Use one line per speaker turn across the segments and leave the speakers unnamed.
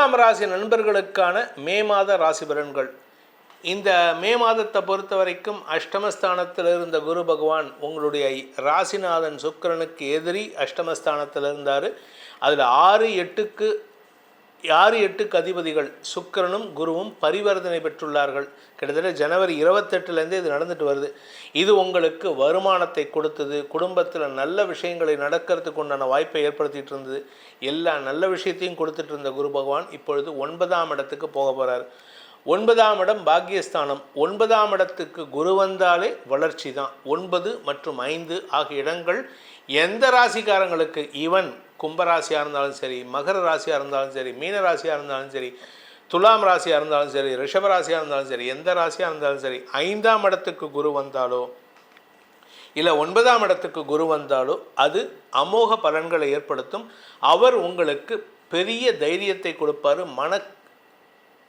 துலாம் ராசி நண்பர்களுக்கான மே மாத ராசி பலன்கள். இந்த மே மாதத்தை பொறுத்த வரைக்கும் அஷ்டமஸ்தானத்தில் இருந்த குரு பகவான் உங்களுடைய ராசிநாதன் சுக்கிரனுக்கு எதிரி அஷ்டமஸ்தானத்தில் இருந்தார். அதில் ஆறு எட்டுக்கு ஆறு எட்டுக்கு அதிபதிகள்? சுக்கிரனும் குருவும் பரிவர்த்தனை பெற்றுள்ளார்கள். கிட்டத்தட்ட ஜனவரி இருபத்தெட்டுலேருந்தே இது நடந்துட்டு வருது. இது உங்களுக்கு வருமானத்தை கொடுத்தது. குடும்பத்தில் நல்ல விஷயங்களை நடக்கிறதுக்கு உண்டான வாய்ப்பை ஏற்படுத்திட்டு இருந்தது. எல்லா நல்ல விஷயத்தையும் கொடுத்துட்டு இருந்த குரு பகவான் இப்பொழுது ஒன்பதாம் இடத்துக்கு போக போகிறார் ஒன்பதாம் இடம் பாக்கியஸ்தானம். ஒன்பதாம் இடத்துக்கு குரு வந்தாலே வளர்ச்சி தான். ஒன்பது மற்றும் ஐந்து ஆகிய இடங்கள் எந்த ராசிக்காரங்களுக்கு? ஈவன் கும்பராசியாக இருந்தாலும் சரி மகர ராசியாக இருந்தாலும் சரி மீன ராசியாக இருந்தாலும் சரி துலாம் ராசியாக இருந்தாலும் சரி ரிஷப ராசியாக இருந்தாலும் சரி எந்த ராசியாக இருந்தாலும் சரி ஐந்தாம் இடத்துக்கு குரு வந்தாலோ இல்லை ஒன்பதாம் இடத்துக்கு குரு வந்தாலோ அது அமோக பலன்களை ஏற்படுத்தும். அவர் உங்களுக்கு பெரிய தைரியத்தை கொடுப்பாரு மன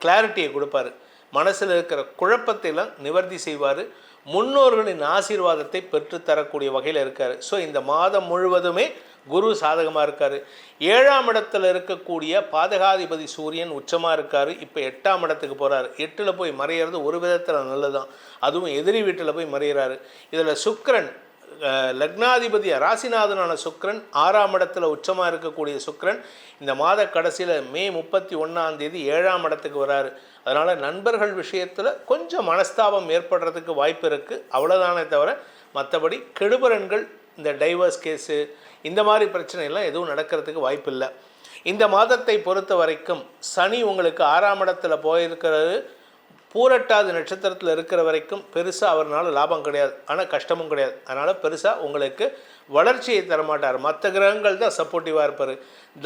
கிளாரிட்டியை கொடுப்பாரு. மனசில் இருக்கிற குழப்பத்தையெல்லாம் நிவர்த்தி செய்வார். முன்னோர்களின் ஆசீர்வாதத்தை பெற்றுத்தரக்கூடிய வகையில் இருக்கார். ஸோ இந்த மாதம் முழுவதுமே குரு சாதகமாக இருக்கார். ஏழாம் இடத்துல இருக்கக்கூடிய பாதகாதிபதி சூரியன் உச்சமாக இருக்கார். இப்போ எட்டாம் இடத்துக்கு போகிறார் எட்டில் போய் மறையிறது ஒரு விதத்தில் நல்லதுதான். அதுவும் எதிரி வீட்டில் போய் மறையிறாரு. இதில் சுக்கரன் லக்னாதிபதி ராசிநாதனான சுக்கரன் ஆறாம் இடத்துல உச்சமாக இருக்கக்கூடிய சுக்கரன் இந்த மாத கடைசியில் மே முப்பத்தி ஒன்றாம் தேதி ஏழாம் இடத்துக்கு வராரு. அதனால் நண்பர்கள் விஷயத்தில் கொஞ்சம் மனஸ்தாபம் ஏற்படுறதுக்கு வாய்ப்பு இருக்குது அவ்வளோதானே தவிர மற்றபடி கெடுபரன்கள் இந்த டைவர்ஸ் கேஸு இந்த மாதிரி பிரச்சனைலாம் எதுவும் நடக்கிறதுக்கு வாய்ப்பு இல்லை இந்த மாதத்தை பொறுத்த வரைக்கும் சனி உங்களுக்கு ஆறாம் இடத்துல போயிருக்கிறது. பூரட்டாது நட்சத்திரத்தில் இருக்கிற வரைக்கும் பெருசாக அவர்னால லாபம் கிடையாது. ஆனால் கஷ்டமும் கிடையாது. அதனால் பெருசாக உங்களுக்கு வளர்ச்சியை தரமாட்டார். மற்ற கிரகங்கள் தான் சப்போர்ட்டிவாக இருப்பார்.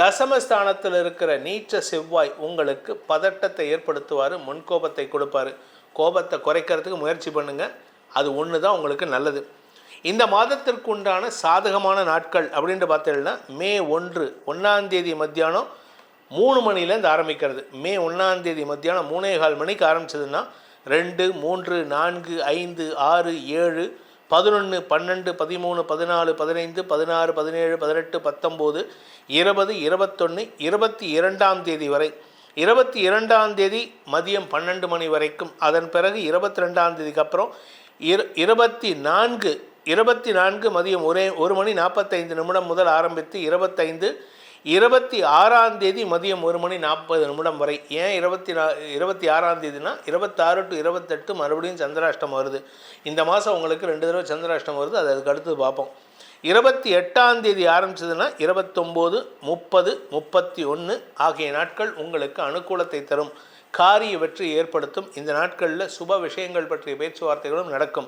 தசமஸ்தானத்தில் இருக்கிற நீச்ச செவ்வாய் உங்களுக்கு பதட்டத்தை ஏற்படுத்துவார் முன்கோபத்தை கொடுப்பாரு. கோபத்தை குறைக்கிறதுக்கு முயற்சி பண்ணுங்கள் அது ஒன்று தான் உங்களுக்கு நல்லது. இந்த மாதத்திற்கு உண்டான சாதகமான நாட்கள் அப்படின்ட்டு பார்த்தீங்கன்னா மே ஒன்று ஒன்றாந்தேதி மத்தியானம் மூணு மணிலேருந்து ஆரம்பிக்கிறது. மே ஒன்றாந்தேதி மத்தியானம் மூணே கால் மணிக்கு ஆரம்பிச்சதுன்னா ரெண்டு மூன்று நான்கு ஐந்து ஆறு ஏழு பதினொன்று பன்னெண்டு பதிமூணு பதினாலு பதினைந்து பதினாறு பதினேழு பதினெட்டு பத்தொம்போது இருபது இருபத்தொன்று இருபத்தி இரண்டாம் தேதி வரை. இருபத்தி இரண்டாம் தேதி மதியம் பன்னெண்டு மணி வரைக்கும். அதன் பிறகு இருபத்தி ரெண்டாம் தேதிக்கு அப்புறம் இரு இருபத்தி நான்கு இருபத்தி நான்கு மதியம் ஒரே ஒரு மணி நாற்பத்தைந்து நிமிடம் முதல் ஆரம்பித்து இருபத்தைந்து இருபத்தி ஆறாம் தேதி மதியம் ஒரு மணி நாற்பது நிமிடம் வரை. ஏன் இருபத்தி நா இருபத்தி ஆறாம் தேதினா இருபத்தாறு டு இருபத்தெட்டு மறுபடியும் சந்திராஷ்டம் வருது. இந்த மாதம் உங்களுக்கு ரெண்டு தடவை சந்திராஷ்டம் வருது அது அதுக்கு அடுத்து பார்ப்போம். இருபத்தி எட்டாம் தேதி ஆரம்பிச்சதுன்னா இருபத்தொம்போது முப்பது முப்பத்தி ஒன்று ஆகிய நாட்கள் உங்களுக்கு அனுகூலத்தை தரும். காரிய வெற்றி ஏற்படுத்தும். இந்த நாட்களில் சுப விஷயங்கள் பற்றிய பேச்சுவார்த்தைகளும் நடக்கும்.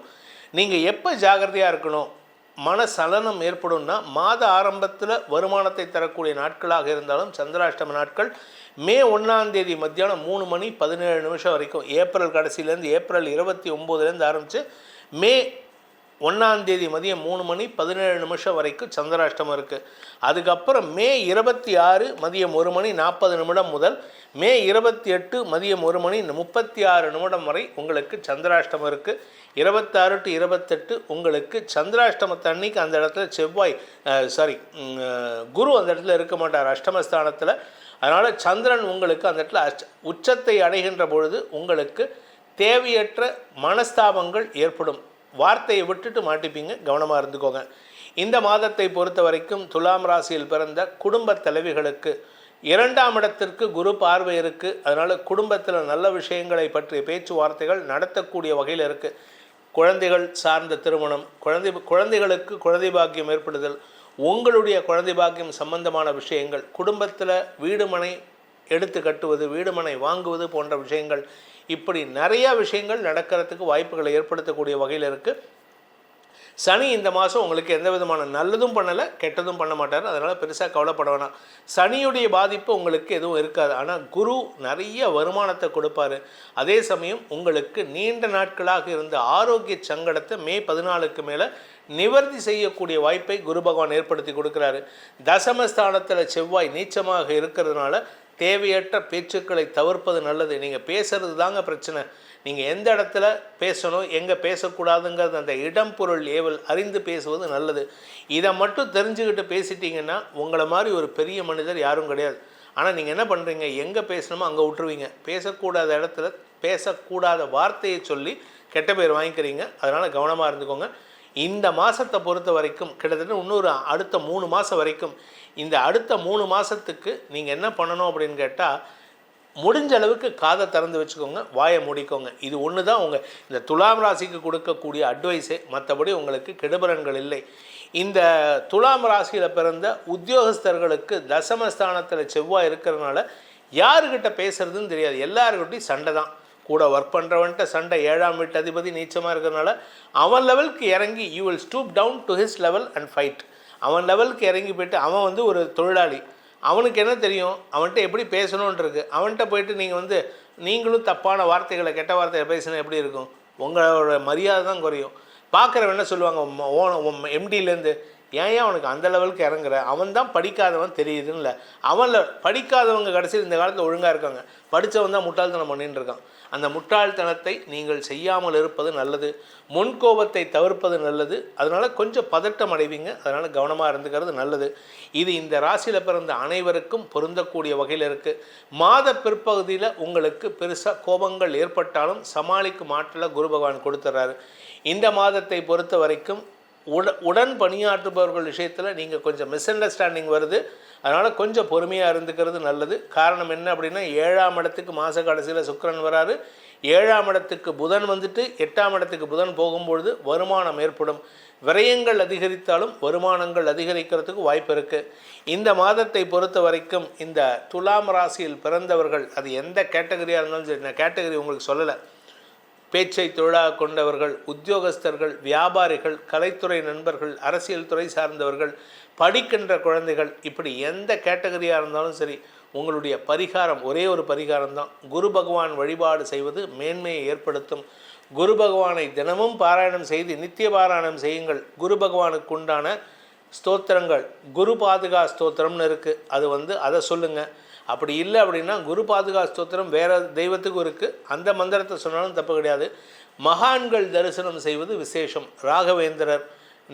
நீங்கள் எப்போ ஜாகிரதையாக இருக்கணும்? மன சலனம் ஏற்படும்னா மாத ஆரம்பத்தில் வருமானத்தை தரக்கூடிய நாட்களாக இருந்தாலும் சந்திராஷ்டம நாட்கள் மே ஒன்றாம் தேதி மத்தியானம் மூணு மணி பதினேழு நிமிஷம் வரைக்கும். ஏப்ரல் கடைசியிலேருந்து ஏப்ரல் இருபத்தி ஒம்போதுலேருந்து ஆரம்பித்து மே ஒன்றாந்தேதி மதியம் மூணு மணி பதினேழு நிமிஷம் வரைக்கும் சந்திராஷ்டமம் இருக்குது அதுக்கப்புறம் மே இருபத்தி ஆறு மதியம் ஒரு மணி நாற்பது நிமிடம் முதல் மே இருபத்தி எட்டு மதியம் ஒரு மணி முப்பத்தி ஆறு நிமிடம் வரை உங்களுக்கு சந்திராஷ்டமம் இருக்குது இருபத்தாறு டு இருபத்தெட்டு உங்களுக்கு சந்திராஷ்டமத்தை அன்னைக்கு அந்த இடத்துல செவ்வாய் சாரி குரு அந்த இடத்துல இருக்க மாட்டார் அஷ்டமஸ்தானத்தில். அதனால் சந்திரன் உங்களுக்கு அந்த இடத்துல அச்ச- உச்சத்தை அடைகின்ற பொழுது உங்களுக்கு தேவையற்ற மனஸ்தாபங்கள் ஏற்படும். வார்த்தையை விட்டுட்டு மாட்டிப்பீங்க. கவனமாக இருந்துக்கோங்க. இந்த மாதத்தை பொறுத்த வரைக்கும் துலாம் ராசியில் பிறந்த குடும்ப தலைவிகளுக்கு இரண்டாம் இடத்திற்கு குரு பார்வை இருக்குது அதனால் குடும்பத்தில் நல்ல விஷயங்களை பற்றிய பேச்சுவார்த்தைகள் நடத்தக்கூடிய வகையில் இருக்குது குழந்தைகள் சார்ந்த திருமணம் குழந்தை குழந்தைகளுக்கு குழந்தை பாக்கியம் ஏற்படுதல் உங்களுடைய குழந்தை பாக்கியம் சம்பந்தமான விஷயங்கள் குடும்பத்தில் வீடுமனை எடுத்து கட்டுவது வீடுமனை வாங்குவது போன்ற விஷயங்கள். இப்படி நிறையா விஷயங்கள் நடக்கிறதுக்கு வாய்ப்புகளை ஏற்படுத்தக்கூடிய வகையில் இருக்குது சனி இந்த மாதம் உங்களுக்கு எந்த விதமான நல்லதும் பண்ணலை கெட்டதும் பண்ண மாட்டார். அதனால் பெருசாக கவலைப்பட வேணாம். சனியுடைய பாதிப்பு உங்களுக்கு எதுவும் இருக்காது. ஆனால் குரு நிறைய வருமானத்தை கொடுப்பாரு. அதே சமயம் உங்களுக்கு நீண்ட நாட்களாக இருந்த ஆரோக்கிய சங்கடத்தை மே பதினாலுக்கு மேலே நிவர்த்தி செய்யக்கூடிய வாய்ப்பை குரு பகவான் ஏற்படுத்தி கொடுக்குறாரு. தசமஸ்தானத்தில் செவ்வாய் நீச்சமாக இருக்கிறதுனால தேவையற்ற பேச்சுக்களை தவிர்ப்பது நல்லது. நீங்கள் பேசுறது தாங்க பிரச்சனை. நீங்கள் எந்த இடத்துல பேசணும் எங்கே பேசக்கூடாதுங்கிறது அந்த இடம் பொருள் ஏவல் அறிந்து பேசுவது நல்லது. இதை மட்டும் தெரிஞ்சுக்கிட்டு பேசிட்டீங்கன்னா உங்களை மாதிரி ஒரு பெரிய மனிதர் யாரும் கிடையாது. ஆனால் நீங்கள் என்ன பண்ணுறீங்க எங்கே பேசணுமோ அங்கே விட்டுருவீங்க. பேசக்கூடாத இடத்துல பேசக்கூடாத வார்த்தையை சொல்லி கெட்ட பேர் வாங்கிக்கிறீங்க. அதனால் கவனமாக இருந்துக்கோங்க. இந்த மாதத்தை பொறுத்த வரைக்கும் கிட்டத்தட்ட இன்னொரு அடுத்த மூணு மாதம் வரைக்கும் இந்த அடுத்த மூணு மாதத்துக்கு நீங்கள் என்ன பண்ணணும் அப்படின்னு கேட்டால் முடிஞ்ச அளவுக்கு காதை திறந்து வச்சுக்கோங்க வாயை மூடிக்கோங்க. இது ஒன்று தான் உங்கள் இந்த துலாம் ராசிக்கு கொடுக்கக்கூடிய அட்வைஸே மற்றபடி உங்களுக்கு கெடுபலன்கள் இல்லை. இந்த துலாம் ராசியில் பிறந்த உத்தியோகஸ்தர்களுக்கு தசமஸ்தானத்தில் செவ்வாய் இருக்கிறதுனால யாருக்கிட்ட பேசுகிறதுன்னு தெரியாது. எல்லாருக்கிட்டையும் சண்டை தான். கூட ஒர்க் பண்ணுறவன்ட்ட சண்டை ஏழாம் வீட்டு அதிபதி நீச்சமாக இருக்கிறதுனால அவன் லெவலுக்கு இறங்கி you will stoop down to his level and fight அவன் லெவலுக்கு இறங்கி போயிட்டு அவன் வந்து ஒரு தொழிலாளி. அவனுக்கு என்ன தெரியும்? அவன்கிட்ட எப்படி பேசணுன்றிருக்கு அவன்கிட்ட போயிட்டு நீங்கள் வந்து நீங்களும் தப்பான வார்த்தைகளை கெட்ட வார்த்தைகளை பேசினா எப்படி இருக்கும்? உங்களோட மரியாதை தான் குறையும். பார்க்குறவன் என்ன சொல்லுவாங்க? ஓன எம்டிலேருந்து ஏன் ஏன் அவனுக்கு அந்த லெவலுக்கு இறங்குற? அவன் தான் படிக்காதவன் தெரியுதுன்னு அவனில் படிக்காதவங்க கடைசியில் இந்த காலத்தில் ஒழுங்காக இருக்காங்க. படித்தவன் தான் முட்டாள்தனம் பண்ணின்னு இருக்கான். அந்த முட்டாள்தனத்தை நீங்கள் செய்யாமல் இருப்பது நல்லது. முன்கோபத்தை தவிர்ப்பது நல்லது. அதனால் கொஞ்சம் பதட்டம் அடைவீங்க. அதனால் கவனமாக இருந்துக்கிறது நல்லது. இது இந்த ராசியில் பிறந்த அனைவருக்கும் பொருந்தக்கூடிய வகையில் இருக்குது மாத பிற்பகுதியில் உங்களுக்கு பெருசாக கோபங்கள் ஏற்பட்டாலும் சமாளிக்கும் ஆற்றலை குரு பகவான் கொடுத்துட்றாரு இந்த மாதத்தை பொறுத்த வரைக்கும் உட உடன் பணியாற்றுபவர்கள் விஷயத்தில் நீங்கள் கொஞ்சம் மிஸ் அண்டர்ஸ்டாண்டிங் வருது. அதனால் கொஞ்சம் பொறுமையாக இருந்துக்கிறது நல்லது. காரணம் என்ன அப்படின்னா ஏழாம் இடத்துக்கு மாத கடைசியில் சுக்கரன் வராரு. ஏழாம் இடத்துக்கு புதன் வந்துட்டு எட்டாம் இடத்துக்கு புதன் போகும்பொழுது வருமானம் ஏற்படும். விரயங்கள் அதிகரித்தாலும் வருமானங்கள் அதிகரிக்கிறதுக்கு வாய்ப்பு இருக்குது இந்த மாதத்தை பொறுத்த வரைக்கும் இந்த துலாம் ராசியில் பிறந்தவர்கள் அது எந்த கேட்டகரியாக இருந்தாலும் சரி நான் கேட்டகரி உங்களுக்கு சொல்லலை. பேச்சை தொழிலாக கொண்டவர்கள் உத்தியோகஸ்தர்கள் வியாபாரிகள் கலைத்துறை நண்பர்கள் அரசியல் துறை சார்ந்தவர்கள் படிக்கின்ற குழந்தைகள் இப்படி எந்த கேட்டகரியாக இருந்தாலும் சரி உங்களுடைய பரிகாரம் ஒரே ஒரு பரிகாரம் தான் குரு பகவான் வழிபாடு செய்வது மேன்மையை ஏற்படுத்தும். குரு பகவானை தினமும் பாராயணம் செய்து நித்திய பாராயணம் செய்யுங்கள். குரு பகவானுக்கு உண்டான ஸ்தோத்திரங்கள் குரு பாதுகா ஸ்தோத்திரம்னு இருக்குது அது வந்து அதை சொல்லுங்கள் அப்படி இல்லை அப்படின்னா குரு பாதுகா ஸ்தோத்திரம் வேறு தெய்வத்துக்கும் இருக்குது அந்த மந்திரத்தை சொன்னாலும் தப்பு கிடையாது. மகான்கள் தரிசனம் செய்வது விசேஷம். ராகவேந்திரர்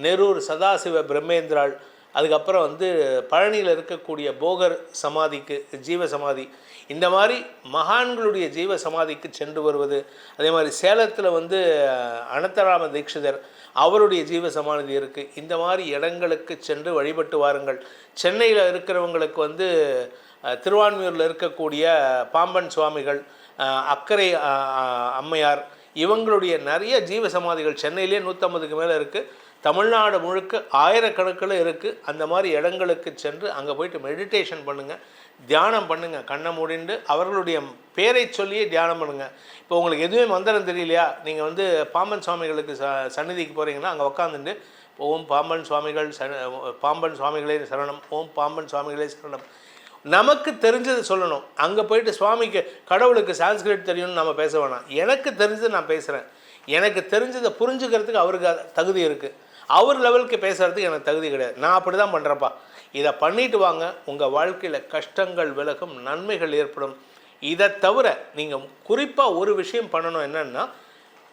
நெரூர் சதாசிவ பிரம்மேந்திராள் அதுக்கப்புறம் வந்து பழனியில் இருக்கக்கூடிய போகர் சமாதிக்கு ஜீவ சமாதி. இந்த மாதிரி மகான்களுடைய ஜீவ சமாதிக்கு சென்று வருவது. அதே மாதிரி சேலத்தில் வந்து அனந்தராம தீட்சிதர் அவருடைய ஜீவ சமாதி இருக்குது இந்த மாதிரி இடங்களுக்கு சென்று வழிபட்டு வாருங்கள். சென்னையில் இருக்கிறவங்களுக்கு வந்து அஹ், திருவான்மியூரில் இருக்கக்கூடிய பாம்பன் சுவாமிகள் அக்கறை அக்கரை அம்மையார் இவங்களுடைய நிறைய ஜீவ சமாதிகள் சென்னையிலே நூற்றம்பதுக்கு மேலே இருக்குது தமிழ்நாடு முழுக்க ஆயிரக்கணக்கில் இருக்குது அந்த மாதிரி இடங்களுக்கு சென்று அங்கே போயிட்டு மெடிடேஷன் பண்ணுங்கள் தியானம் பண்ணுங்கள் கண்ணை மூடிண்டு அவர்களுடைய பேரை சொல்லியே தியானம் பண்ணுங்கள் இப்போ உங்களுக்கு எதுவுமே மந்திரம் தெரியலையா? நீங்கள் வந்து பாம்பன் சுவாமிகளுக்கு ச சந்நிதிக்கு போகிறீங்கன்னா அங்கே உட்காந்துட்டு ஓம் பாம்பன் சுவாமிகள் சர பாம்பன் சுவாமிகளே சரணம் ஓம் பாம்பன் சுவாமிகளே சரணம். நமக்கு தெரிஞ்சதை சொல்லணும். அங்கே போயிட்டு சுவாமிக்கு கடவுளுக்கு சான்ஸ்கிரிட் தெரியும்னு நம்ம பேச வேணாம். எனக்கு தெரிஞ்சதை நான் பேசுகிறேன் எனக்கு தெரிஞ்சதை புரிஞ்சுக்கிறதுக்கு அவருக்கு தகுதி இருக்குது அவர் லெவலுக்கு பேசுகிறதுக்கு எனக்கு தகுதி கிடையாது. நான் அப்படி தான் பண்ணுறேன்ப்பா இதை பண்ணிட்டு வாங்க. உங்கள் வாழ்க்கையில் கஷ்டங்கள் விலகும் நன்மைகள் ஏற்படும். இதை தவிர நீங்கள் குறிப்பாக ஒரு விஷயம் பண்ணணும் என்னன்னா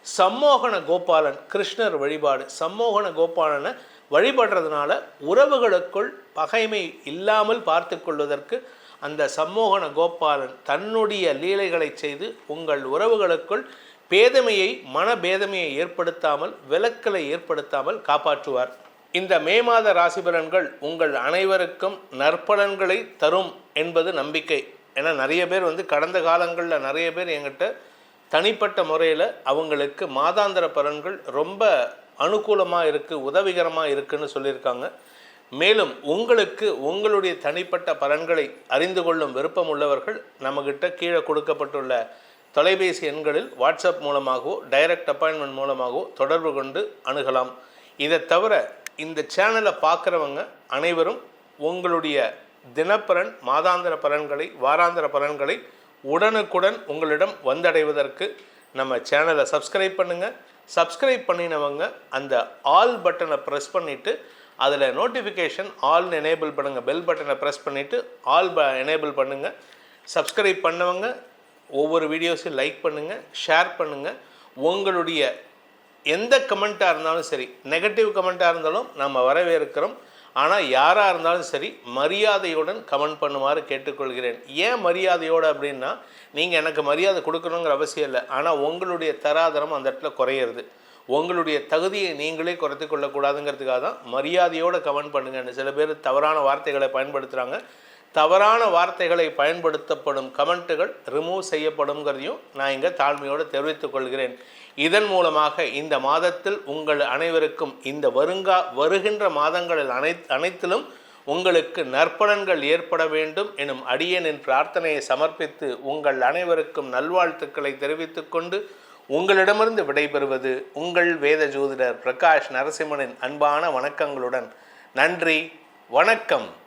சம்மோகன கோபாலன் கிருஷ்ணர் வழிபாடு. சம்மோகன கோபாலனை வழிபடுறதுனால உறவுகளுக்குள் பகைமை இல்லாமல் பார்த்து கொள்வதற்கு அந்த சம்மோகன கோபாலன் தன்னுடைய லீலைகளை செய்து உங்கள் உறவுகளுக்குள் பேதமையை மனபேதமையை ஏற்படுத்தாமல் விலக்கலை ஏற்படுத்தாமல் காப்பாற்றுவார். இந்த மே மாத ராசி பலன்கள் உங்கள் அனைவருக்கும் நற்பலன்களை தரும் என்பது நம்பிக்கை. ஏன்னா நிறைய பேர் வந்து கடந்த காலங்களில் நிறைய பேர் என்கிட்ட தனிப்பட்ட முறையில் அவங்களுக்கு மாதாந்திர பலன்கள் ரொம்ப அனுகூலமாக இருக்குது உதவிகரமாக இருக்குன்னு சொல்லியிருக்காங்க. மேலும் உங்களுக்கு உங்களுடைய தனிப்பட்ட பலன்களை அறிந்து கொள்ளும் விருப்பம் உள்ளவர்கள் நம்மக்கிட்ட கீழே கொடுக்கப்பட்டுள்ள தொலைபேசி எண்களில் வாட்ஸ்அப் மூலமாகவோ டைரக்ட் அப்பாயின்மெண்ட் மூலமாகவோ தொடர்பு கொண்டு அணுகலாம். இதை தவிர இந்த சேனலை பார்க்குறவங்க அனைவரும் உங்களுடைய தினப்பலன் மாதாந்திர பலன்களை வாராந்திர பலன்களை உடனுக்குடன் உங்களிடம் வந்தடைவதற்கு நம்ம சேனலை சப்ஸ்கிரைப் பண்ணுங்கள் சப்ஸ்கிரைப் பண்ணினவங்க அந்த ஆல் பட்டனை ப்ரெஸ் பண்ணிவிட்டு அதில் நோட்டிஃபிகேஷன் ஆல் எனேபிள் பண்ணுங்கள் பெல் பட்டனை ப்ரெஸ் பண்ணிவிட்டு ஆல் ப எனேபிள் பண்ணுங்கள் சப்ஸ்கிரைப் பண்ணவங்க ஒவ்வொரு வீடியோஸையும் லைக் பண்ணுங்கள் ஷேர் பண்ணுங்கள் உங்களுடைய எந்த கமெண்ட்டாக இருந்தாலும் சரி நெகட்டிவ் கமெண்ட்டாக இருந்தாலும் நம்ம வரவேற்கிறோம். ஆனால் யாராக இருந்தாலும் சரி மரியாதையுடன் கமெண்ட் பண்ணுமாறு கேட்டுக்கொள்கிறேன். ஏன் மரியாதையோடு அப்படின்னா நீங்கள் எனக்கு மரியாதை கொடுக்கணுங்கிற அவசியம் இல்லை. ஆனால் உங்களுடைய தராதரம் அந்த இடத்துல குறையிறது. உங்களுடைய தகுதியை நீங்களே குறைத்து கொள்ளக்கூடாதுங்கிறதுக்காக தான் மரியாதையோடு கமெண்ட் பண்ணுங்கன்னு. சில பேர் தவறான வார்த்தைகளை பயன்படுத்துகிறாங்க தவறான வார்த்தைகளை பயன்படுத்தப்படும் கமெண்ட்டுகள் ரிமூவ் செய்யப்படுங்கிறதையும் நான் இங்கே தாழ்மையோடு தெரிவித்துக் கொள்கிறேன். இதன் மூலமாக இந்த மாதத்தில் உங்கள் அனைவருக்கும் இந்த வருங்கா வருகின்ற மாதங்களில் அனை அனைத்திலும் உங்களுக்கு நற்பலன்கள் ஏற்பட வேண்டும் எனும் அடியனின் பிரார்த்தனையை சமர்ப்பித்து உங்கள் அனைவருக்கும் நல்வாழ்த்துக்களை தெரிவித்துக் கொண்டு உங்களிடமிருந்து விடைபெறுவது உங்கள் வேத ஜோதிடர் பிரகாஷ் நரசிம்மனின் அன்பான வணக்கங்களுடன். நன்றி வணக்கம்.